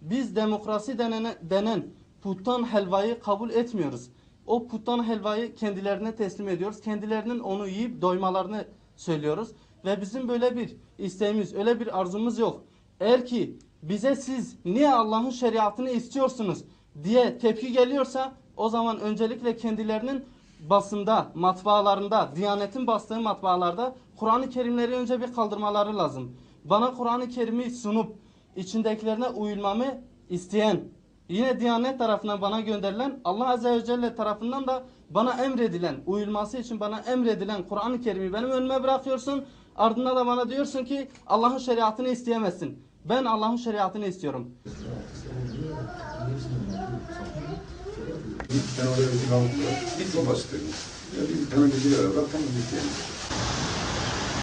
Biz demokrasi denen, denen puttan helvayı kabul etmiyoruz. O puttan helvayı kendilerine teslim ediyoruz. Kendilerinin onu yiyip doymalarını söylüyoruz. Ve bizim böyle bir isteğimiz, öyle bir arzumuz yok. Eğer ki bize siz niye Allah'ın şeriatını istiyorsunuz diye tepki geliyorsa o zaman öncelikle kendilerinin basında, matbaalarında, Diyanet'in bastığı matbaalarda Kur'an-ı Kerimleri önce bir kaldırmaları lazım. Bana Kur'an-ı Kerim'i sunup içindekilerine uyulmamı isteyen, yine Diyanet tarafından bana gönderilen, Allah Azze ve Celle tarafından da bana emredilen, uyulması için bana emredilen Kur'an-ı Kerim'i benim önüme bırakıyorsun. Ardından da bana diyorsun ki Allah'ın şeriatını isteyemezsin. Ben Allah'ın şeriatını istiyorum. Ben oraya bir tavuk var. Bir. Ya bir tane bir tam bir şey.